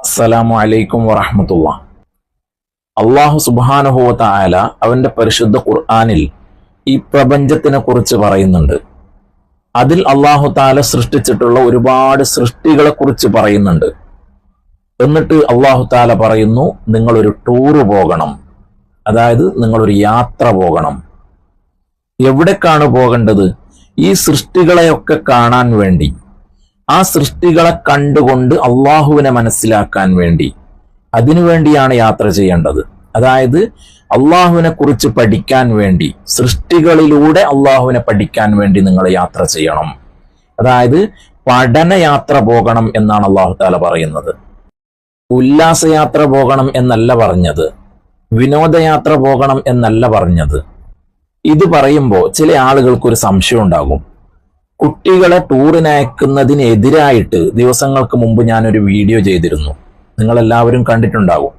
അസ്സലാമു അലൈക്കും വറഹമത്തുള്ള. അള്ളാഹു സുബാനുഹുവത്ത ആല അവന്റെ പരിശുദ്ധ ഖുർആാനിൽ ഈ പ്രപഞ്ചത്തിനെ കുറിച്ച് പറയുന്നുണ്ട്. അതിൽ അള്ളാഹു താല സൃഷ്ടിച്ചിട്ടുള്ള ഒരുപാട് സൃഷ്ടികളെ കുറിച്ച് പറയുന്നുണ്ട്. എന്നിട്ട് അള്ളാഹു താല പറയുന്നു നിങ്ങളൊരു ടൂറ് പോകണം. അതായത് നിങ്ങളൊരു യാത്ര പോകണം. എവിടേക്കാണ് പോകേണ്ടത്? ഈ സൃഷ്ടികളെയൊക്കെ കാണാൻ വേണ്ടി. ആ സൃഷ്ടികളെ കണ്ടുകൊണ്ട് അള്ളാഹുവിനെ മനസ്സിലാക്കാൻ വേണ്ടി. അതിനുവേണ്ടിയാണ് യാത്ര ചെയ്യേണ്ടത്. അതായത് അള്ളാഹുവിനെ കുറിച്ച് പഠിക്കാൻ വേണ്ടി സൃഷ്ടികളിലൂടെ അള്ളാഹുവിനെ പഠിക്കാൻ വേണ്ടി നിങ്ങൾ യാത്ര ചെയ്യണം. അതായത് പഠനയാത്ര പോകണം എന്നാണ് അള്ളാഹു താല പറയുന്നത്. ഉല്ലാസയാത്ര പോകണം എന്നല്ല പറഞ്ഞത്. വിനോദയാത്ര പോകണം എന്നല്ല പറഞ്ഞത്. ഇത് പറയുമ്പോൾ ചില ആളുകൾക്ക് ഒരു സംശയം ഉണ്ടാകും. കുട്ടികളെ ടൂറിനയക്കുന്നതിനെതിരായിട്ട് ദിവസങ്ങൾക്ക് മുമ്പ് ഞാനൊരു വീഡിയോ ചെയ്തിരുന്നു. നിങ്ങൾ എല്ലാവരും കണ്ടിട്ടുണ്ടാകും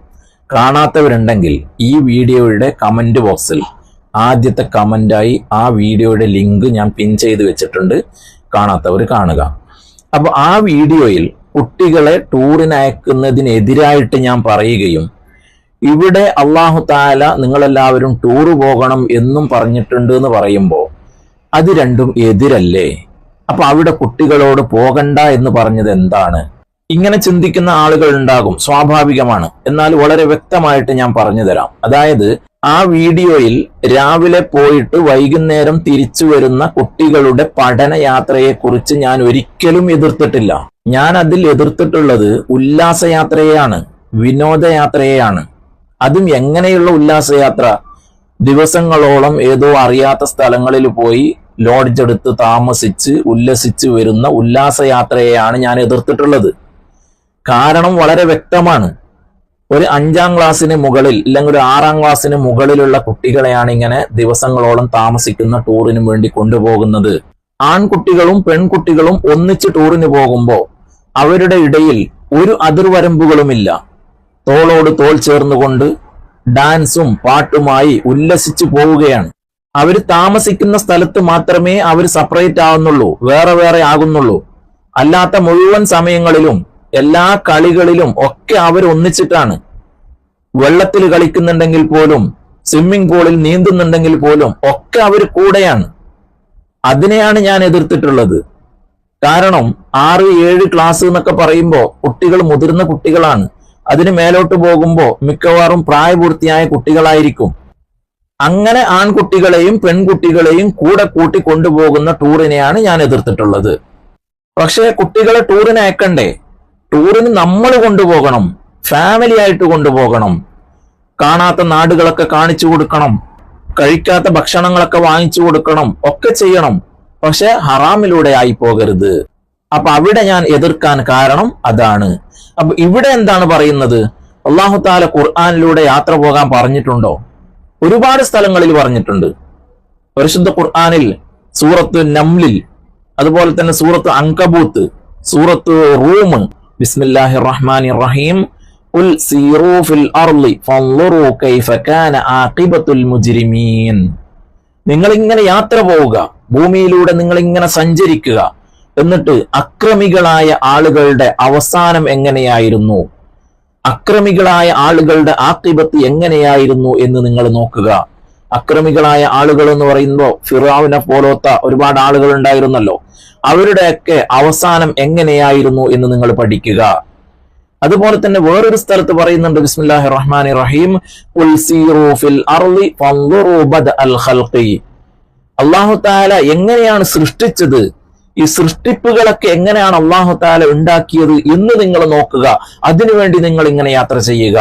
കാണാത്തവരുണ്ടെങ്കിൽ ഈ വീഡിയോയുടെ കമന്റ് ബോക്സിൽ ആദ്യത്തെ കമന്റായി ആ വീഡിയോയുടെ ലിങ്ക് ഞാൻ പിൻ ചെയ്ത് വെച്ചിട്ടുണ്ട്. കാണാത്തവർ കാണുക. അപ്പോൾ ആ വീഡിയോയിൽ കുട്ടികളെ ടൂറിനയക്കുന്നതിനെതിരായിട്ട് ഞാൻ പറയുകയും ഇവിടെ അള്ളാഹു താല നിങ്ങളെല്ലാവരും ടൂറ് പോകണം എന്നും പറഞ്ഞിട്ടുണ്ട് എന്ന് പറയുമ്പോൾ അത് രണ്ടും എതിരല്ലേ? അപ്പൊ അവിടെ കുട്ടികളോട് പോകണ്ട എന്ന് പറഞ്ഞത് എന്താണ്? ഇങ്ങനെ ചിന്തിക്കുന്ന ആളുകൾ ഉണ്ടാകും സ്വാഭാവികമാണ്. എന്നാൽ വളരെ വ്യക്തമായിട്ട് ഞാൻ പറഞ്ഞു തരാം. അതായത് ആ വീഡിയോയിൽ രാവിലെ പോയിട്ട് വൈകുന്നേരം തിരിച്ചു വരുന്ന കുട്ടികളുടെ പഠനയാത്രയെ കുറിച്ച് ഞാൻ ഒരിക്കലും എതിർത്തിട്ടില്ല. ഞാൻ അതിൽ എതിർത്തിട്ടുള്ളത് ഉല്ലാസയാത്രയെയാണ് വിനോദയാത്രയെയാണ് അതും എങ്ങനെയുള്ള ഉല്ലാസയാത്ര? ദിവസങ്ങളോളം ഏതോ അറിയാത്ത സ്ഥലങ്ങളിൽ പോയി ലോഡ്ജ് എടുത്ത് താമസിച്ച് ഉല്ലസിച്ച് വരുന്ന ഉല്ലാസയാത്രയെയാണ് ഞാൻ എതിർത്തിട്ടുള്ളത്. കാരണം വളരെ വ്യക്തമാണ്. ഒരു അഞ്ചാം ക്ലാസ്സിന് മുകളിൽ അല്ലെങ്കിൽ ഒരു ആറാം ക്ലാസ്സിന് മുകളിലുള്ള കുട്ടികളെയാണ് ഇങ്ങനെ ദിവസങ്ങളോളം താമസിക്കുന്ന ടൂറിന് വേണ്ടി കൊണ്ടുപോകുന്നത്. ആൺകുട്ടികളും പെൺകുട്ടികളും ഒന്നിച്ച് ടൂറിന് പോകുമ്പോൾ അവരുടെ ഇടയിൽ ഒരു അതിർവരമ്പുകളുമില്ല. തോളോട് തോൾ ചേർന്നുകൊണ്ട് ഡാൻസും പാട്ടുമായി ഉല്ലസിച്ചു പോവുകയാണ്. അവർ താമസിക്കുന്ന സ്ഥലത്ത് മാത്രമേ അവർ സെപ്പറേറ്റ് ആവുന്നുള്ളൂ വേറെ വേറെ ആകുന്നുള്ളൂ. അല്ലാത്ത മുഴുവൻ സമയങ്ങളിലും എല്ലാ കളികളിലും ഒക്കെ അവർ ഒന്നിച്ചിട്ടാണ്. വെള്ളത്തിൽ കളിക്കുന്നുണ്ടെങ്കിൽ പോലും സ്വിമ്മിംഗ് പൂളിൽ നീന്തുന്നുണ്ടെങ്കിൽ പോലും ഒക്കെ അവർ കൂടെയാണ്. അതിനെയാണ് ഞാൻ എതിർത്തിട്ടുള്ളത്. കാരണം ആറ് ഏഴ് ക്ലാസ് എന്നൊക്കെ പറയുമ്പോൾ കുട്ടികൾ മുതിർന്ന കുട്ടികളാണ്. അതിന് മേലോട്ട് പോകുമ്പോൾ മിക്കവാറും പ്രായപൂർത്തിയായ കുട്ടികളായിരിക്കും. അങ്ങനെ ആൺകുട്ടികളെയും പെൺകുട്ടികളെയും കൂടെ കൂട്ടി കൊണ്ടുപോകുന്ന ടൂറിനെയാണ് ഞാൻ എതിർത്തിട്ടുള്ളത്. പക്ഷേ കുട്ടികളെ ടൂറിന് അയക്കണ്ടേ? ടൂറിന് നമ്മൾ കൊണ്ടുപോകണം. ഫാമിലി ആയിട്ട് കൊണ്ടുപോകണം. കാണാത്ത നാടുകളൊക്കെ കാണിച്ചു കൊടുക്കണം. കഴിക്കാത്ത ഭക്ഷണങ്ങളൊക്കെ വാങ്ങിച്ചു കൊടുക്കണം. ഒക്കെ ചെയ്യണം. പക്ഷെ ഹറാമിലൂടെ ആയി പോകരുത് അപ്പൊ അവിടെ ഞാൻ എതിർക്കാൻ കാരണം അതാണ്. അപ്പൊ ഇവിടെ എന്താണ് പറയുന്നത്? അള്ളാഹു താല ഖുർആാനിലൂടെ യാത്ര പോകാൻ പറഞ്ഞിട്ടുണ്ടോ? ഒരുപാട് സ്ഥലങ്ങളിൽ പറഞ്ഞിട്ടുണ്ട്. പരിശുദ്ധ ഖുർആാനിൽ സൂറത്ത് നംലിൽ അതുപോലെ തന്നെ സൂറത്ത് അങ്കബൂത്ത് സൂറത്ത് റൂം ബിസ്മില്ലാഹി റഹ്മാൻ റഹീം ഉൽ സീറൂ ഫിൽ അർളി ഫൻളുറൂ കൈഫ കാന ആഖിബത്തുൽ മുജ്രിമീൻ. നിങ്ങൾ ഇങ്ങനെ യാത്ര പോവുക ഭൂമിയിലൂടെ നിങ്ങൾ ഇങ്ങനെ സഞ്ചരിക്കുക എന്നിട്ട് അക്രമികളായ ആളുകളുടെ അവസാനം എങ്ങനെയായിരുന്നു? അക്രമികളായ ആളുകളുടെ ആക്കിബത്ത് എങ്ങനെയായിരുന്നു എന്ന് നിങ്ങൾ നോക്കുക. അക്രമികളായ ആളുകൾ എന്ന് പറയുമ്പോൾ ഫിറാവിനെ പോലത്തെ ഒരുപാട് ആളുകൾ ഉണ്ടായിരുന്നല്ലോ. അവരുടെയൊക്കെ അവസാനം എങ്ങനെയായിരുന്നു എന്ന് നിങ്ങൾ പഠിക്കുക. അതുപോലെ തന്നെ വേറൊരു സ്ഥലത്ത് പറയുന്നുണ്ട് ബിസ്മില്ലാഹി റഹ്മാൻ റഹീം അള്ളാഹു താല എങ്ങനെയാണ് സൃഷ്ടിച്ചത്? ഈ സൃഷ്ടിപ്പുകളൊക്കെ എങ്ങനെയാണ് അള്ളാഹു താല ഉണ്ടാക്കിയത് എന്ന് നിങ്ങൾ നോക്കുക. അതിനുവേണ്ടി നിങ്ങൾ ഇങ്ങനെ യാത്ര ചെയ്യുക.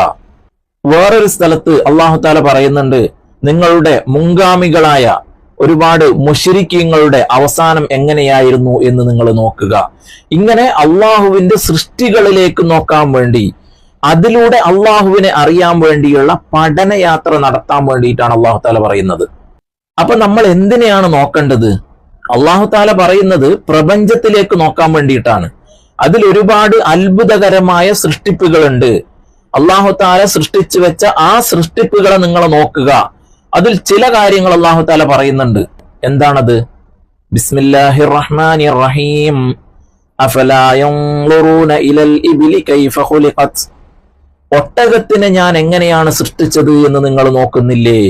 വേറൊരു സ്ഥലത്ത് അള്ളാഹു താല പറയുന്നുണ്ട് നിങ്ങളുടെ മുൻഗാമികളായ ഒരുപാട് മുഷരിക്കങ്ങളുടെ അവസാനം എങ്ങനെയായിരുന്നു എന്ന് നിങ്ങൾ നോക്കുക. ഇങ്ങനെ അള്ളാഹുവിന്റെ സൃഷ്ടികളിലേക്ക് നോക്കാൻ വേണ്ടി അതിലൂടെ അള്ളാഹുവിനെ അറിയാൻ വേണ്ടിയുള്ള പഠനയാത്ര നടത്താൻ വേണ്ടിയിട്ടാണ് അള്ളാഹു താല പറയുന്നത്. അപ്പൊ നമ്മൾ എന്തിനെയാണ് നോക്കേണ്ടത്? അള്ളാഹു താല പറയുന്നത് പ്രപഞ്ചത്തിലേക്ക് നോക്കാൻ വേണ്ടിയിട്ടാണ്. അതിൽ ഒരുപാട് അത്ഭുതകരമായ സൃഷ്ടിപ്പുകളുണ്ട്. അള്ളാഹു താല സൃഷ്ടിച്ചു വെച്ച ആ സൃഷ്ടിപ്പുകളെ നിങ്ങൾ നോക്കുക. അതിൽ ചില കാര്യങ്ങൾ അള്ളാഹു താല പറയുന്നുണ്ട്. എന്താണത്? ബിസ്മില്ലാഹി റഹ്മാനി റഹീം ഒട്ടകത്തിനെ ഞാൻ എങ്ങനെയാണ് സൃഷ്ടിച്ചത് എന്ന് നിങ്ങൾ നോക്കുന്നില്ലേ?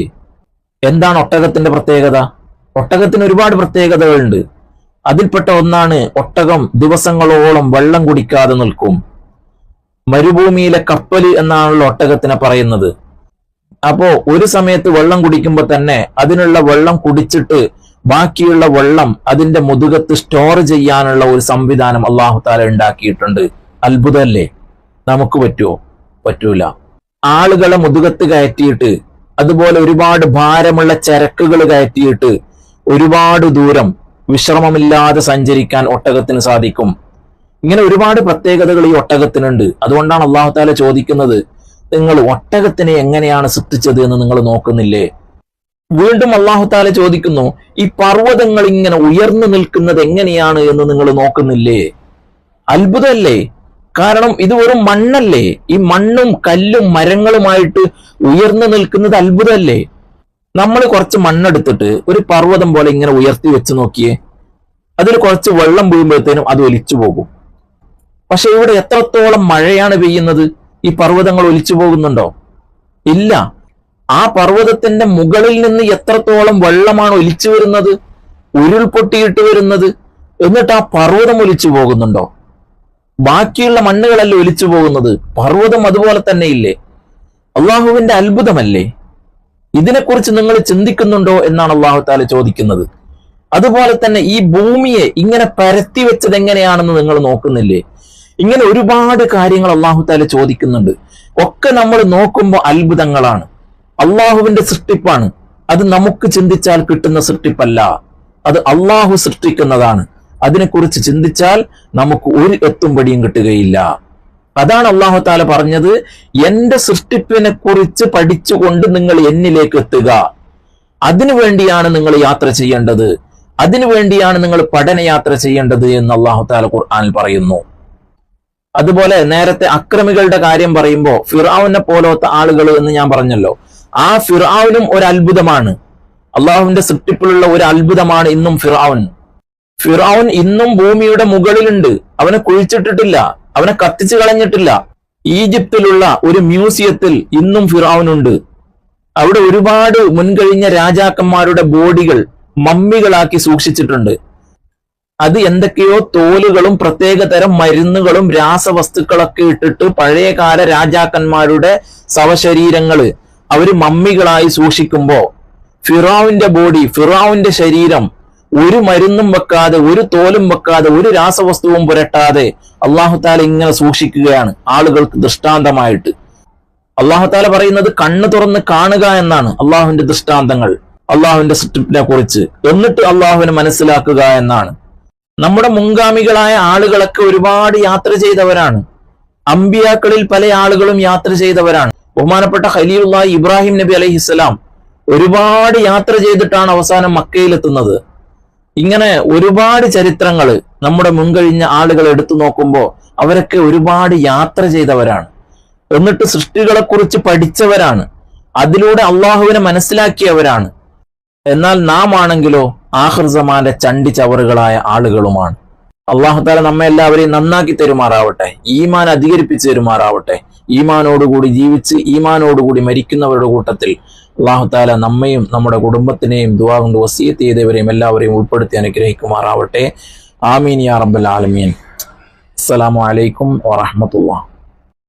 എന്താണ് ഒട്ടകത്തിന്റെ പ്രത്യേകത? ഒട്ടകത്തിന് ഒരുപാട് പ്രത്യേകതകളുണ്ട്. അതിൽപ്പെട്ട ഒന്നാണ് ഒട്ടകം ദിവസങ്ങളോളം വെള്ളം കുടിക്കാതെ നിൽക്കും. മരുഭൂമിയിലെ കപ്പൽ എന്നാണല്ലോ ഒട്ടകത്തിനെ പറയുന്നത്. അപ്പോ ഒരു സമയത്ത് വെള്ളം കുടിക്കുമ്പോൾ തന്നെ അതിനുള്ള വെള്ളം കുടിച്ചിട്ട് ബാക്കിയുള്ള വെള്ളം അതിന്റെ മുതുകത്ത് സ്റ്റോർ ചെയ്യാനുള്ള ഒരു സംവിധാനം അള്ളാഹു താല ഉണ്ടാക്കിയിട്ടുണ്ട്. അത്ഭുതമല്ലേ? നമുക്ക് പറ്റുമോ പറ്റൂല. ആളുകളെ മുതുകത്ത് കയറ്റിയിട്ട് അതുപോലെ ഒരുപാട് ഭാരമുള്ള ചരക്കുകൾ കയറ്റിയിട്ട് ഒരുപാട് ദൂരം വിശ്രമമില്ലാതെ സഞ്ചരിക്കാൻ ഒട്ടകത്തിന് സാധിക്കും. ഇങ്ങനെ ഒരുപാട് പ്രത്യേകതകൾ ഈ ഒട്ടകത്തിനുണ്ട്. അതുകൊണ്ടാണ് അള്ളാഹു താല ചോദിക്കുന്നത് നിങ്ങൾ ഒട്ടകത്തിനെ എങ്ങനെയാണ് സൃഷ്ടിച്ചത് എന്ന് നിങ്ങൾ നോക്കുന്നില്ലേ? വീണ്ടും അള്ളാഹു താല ചോദിക്കുന്നു ഈ പർവതങ്ങൾ ഇങ്ങനെ ഉയർന്നു നിൽക്കുന്നത് എങ്ങനെയാണ് എന്ന് നിങ്ങൾ നോക്കുന്നില്ലേ? അത്ഭുതമല്ലേ? കാരണം ഇത് വെറും മണ്ണല്ലേ? ഈ മണ്ണും കല്ലും മരങ്ങളുമായിട്ട് ഉയർന്നു നിൽക്കുന്നത് അത്ഭുതമല്ലേ? നമ്മൾ കുറച്ച് മണ്ണെടുത്തിട്ട് ഒരു പർവതം പോലെ ഇങ്ങനെ ഉയർത്തി വെച്ച് നോക്കിയേ അതിൽ കുറച്ച് വെള്ളം വീഴുമ്പോഴത്തേനും അത് ഒലിച്ചു പോകും. പക്ഷെ ഇവിടെ എത്രത്തോളം മഴയാണ് പെയ്യുന്നത്? ഈ പർവതങ്ങൾ ഒലിച്ചു പോകുന്നുണ്ടോ? ഇല്ല. ആ പർവതത്തിന്റെ മുകളിൽ നിന്ന് എത്രത്തോളം വെള്ളമാണ് ഒലിച്ചു വരുന്നത്? ഉരുൾപൊട്ടിയിട്ട് വരുന്നത്? എന്നിട്ട് ആ പർവതം ഒലിച്ചു പോകുന്നുണ്ടോ? ബാക്കിയുള്ള മണ്ണുകളല്ലേ ഒലിച്ചു പോകുന്നത്? പർവതം അതുപോലെ തന്നെ ഇല്ലേ അള്ളാഹുവിന്റെ അത്ഭുതമല്ലേ? ഇതിനെക്കുറിച്ച് നിങ്ങൾ ചിന്തിക്കുന്നുണ്ടോ എന്നാണ് അള്ളാഹു താല ചോദിക്കുന്നത്. അതുപോലെ തന്നെ ഈ ഭൂമിയെ ഇങ്ങനെ പരത്തി വെച്ചത് എങ്ങനെയാണെന്ന് നിങ്ങൾ നോക്കുന്നില്ലേ? ഇങ്ങനെ ഒരുപാട് കാര്യങ്ങൾ അള്ളാഹു താല ചോദിക്കുന്നുണ്ട്. ഒക്കെ നമ്മൾ നോക്കുമ്പോൾ അത്ഭുതങ്ങളാണ്. അള്ളാഹുവിന്റെ സൃഷ്ടിപ്പാണ്. അത് നമുക്ക് ചിന്തിച്ചാൽ കിട്ടുന്ന സൃഷ്ടിപ്പല്ല. അത് അള്ളാഹു സൃഷ്ടിക്കുന്നതാണ്. അതിനെക്കുറിച്ച് ചിന്തിച്ചാൽ നമുക്ക് ഒരു എത്തുംപടിയും കിട്ടുകയില്ല. അതാണ് അള്ളാഹു താല പറഞ്ഞത് എന്റെ സൃഷ്ടിപ്പിനെ കുറിച്ച് പഠിച്ചുകൊണ്ട് നിങ്ങൾ എന്നിലേക്ക് എത്തുക. അതിനു വേണ്ടിയാണ് നിങ്ങൾ യാത്ര ചെയ്യേണ്ടത്. അതിനു വേണ്ടിയാണ് നിങ്ങൾ പഠനയാത്ര ചെയ്യേണ്ടത് എന്ന് അള്ളാഹു താല ഖുർആനിൽ പറയുന്നു. അതുപോലെ നേരത്തെ അക്രമികളുടെ കാര്യം പറയുമ്പോൾ ഫിറാവിനെ പോലത്തെ ആളുകൾ എന്ന് ഞാൻ പറഞ്ഞല്ലോ ആ ഫിറാവിനും ഒരു അത്ഭുതമാണ്. അള്ളാഹുവിന്റെ സൃഷ്ടിപ്പിലുള്ള ഒരു അത്ഭുതമാണ് ഇന്നും ഫിറാവുൻ ഫിറാവുൻ ഇന്നും ഭൂമിയുടെ മുകളിലുണ്ട്. അവനെ കുഴിച്ചിട്ടിട്ടില്ല. അവനെ കത്തിച്ചു കളഞ്ഞിട്ടില്ല. ഈജിപ്തിലുള്ള ഒരു മ്യൂസിയത്തിൽ ഇന്നും ഫിറാവുനുണ്ട്. അവിടെ ഒരുപാട് മുൻകഴിഞ്ഞ രാജാക്കന്മാരുടെ ബോഡികൾ മമ്മികളാക്കി സൂക്ഷിച്ചിട്ടുണ്ട്. അത് എന്തൊക്കെയോ തോലുകളും പ്രത്യേക തരം മരുന്നുകളും രാസവസ്തുക്കളൊക്കെ ഇട്ടിട്ട് പഴയകാല രാജാക്കന്മാരുടെ ശവശരീരങ്ങൾ അവർ മമ്മികളായി സൂക്ഷിക്കുമ്പോ ഫിറാവിന്റെ ബോഡി ഫിറാവിന്റെ ശരീരം ഒരു മരുന്നും വെക്കാതെ ഒരു തോലും വെക്കാതെ ഒരു രാസവസ്തുവും പുരട്ടാതെ അള്ളാഹുത്താല ഇങ്ങനെ സൂക്ഷിക്കുകയാണ് ആളുകൾക്ക് ദൃഷ്ടാന്തമായിട്ട്. അള്ളാഹുത്താല പറയുന്നത് കണ്ണ് തുറന്ന് കാണുക എന്നാണ് അള്ളാഹുവിന്റെ ദൃഷ്ടാന്തങ്ങൾ അള്ളാഹുവിന്റെ സൃഷ്ടിപ്പിനെ കുറിച്ച്. എന്നിട്ട് അള്ളാഹുവിനെ മനസ്സിലാക്കുക എന്നാണ്. നമ്മുടെ മുൻഗാമികളായ ആളുകളൊക്കെ ഒരുപാട് യാത്ര ചെയ്തവരാണ്. അമ്പിയാക്കളിൽ പല ആളുകളും യാത്ര ചെയ്തവരാണ്. ബഹുമാനപ്പെട്ട ഖലീലുള്ള ഇബ്രാഹിം നബി അലൈഹിസ്സലാം ഒരുപാട് യാത്ര ചെയ്തിട്ടാണ് അവസാനം മക്കയിലെത്തുന്നത്. ഇങ്ങനെ ഒരുപാട് ചരിത്രങ്ങൾ നമ്മുടെ മുൻകഴിഞ്ഞ ആളുകൾ എടുത്തു നോക്കുമ്പോൾ അവരൊക്കെ ഒരുപാട് യാത്ര ചെയ്തവരാണ്. എന്നിട്ട് സൃഷ്ടികളെ കുറിച്ച് പഠിച്ചവരാണ്. അതിലൂടെ അള്ളാഹുവിനെ മനസ്സിലാക്കിയവരാണ്. എന്നാൽ നാം ആണെങ്കിലോ ആഹൃസമാന്റെ ചണ്ടി ചവറുകളായ ആളുകളുമാണ്. അള്ളാഹുത്താല നമ്മെ എല്ലാവരെയും നന്നാക്കി തരുമാറാവട്ടെ ഈമാൻ അധികരിപ്പിച്ച് തരുമാറാവട്ടെ. ഈമാനോടുകൂടി ജീവിച്ച് ഈമാനോടുകൂടി മരിക്കുന്നവരുടെ കൂട്ടത്തിൽ അള്ളാഹുത്താല നമ്മയും നമ്മുടെ കുടുംബത്തിനെയും ദുവാ കൊണ്ട് വസീത്ത് ചെയ്തവരെയും എല്ലാവരെയും ഉൾപ്പെടുത്തി അനുഗ്രഹിക്കുമാറാവട്ടെ. ആമീൻ യാ റബ്ബൽ ആലമീൻ. അസ്സലാമു അലൈക്കും വറഹമത്തുള്ള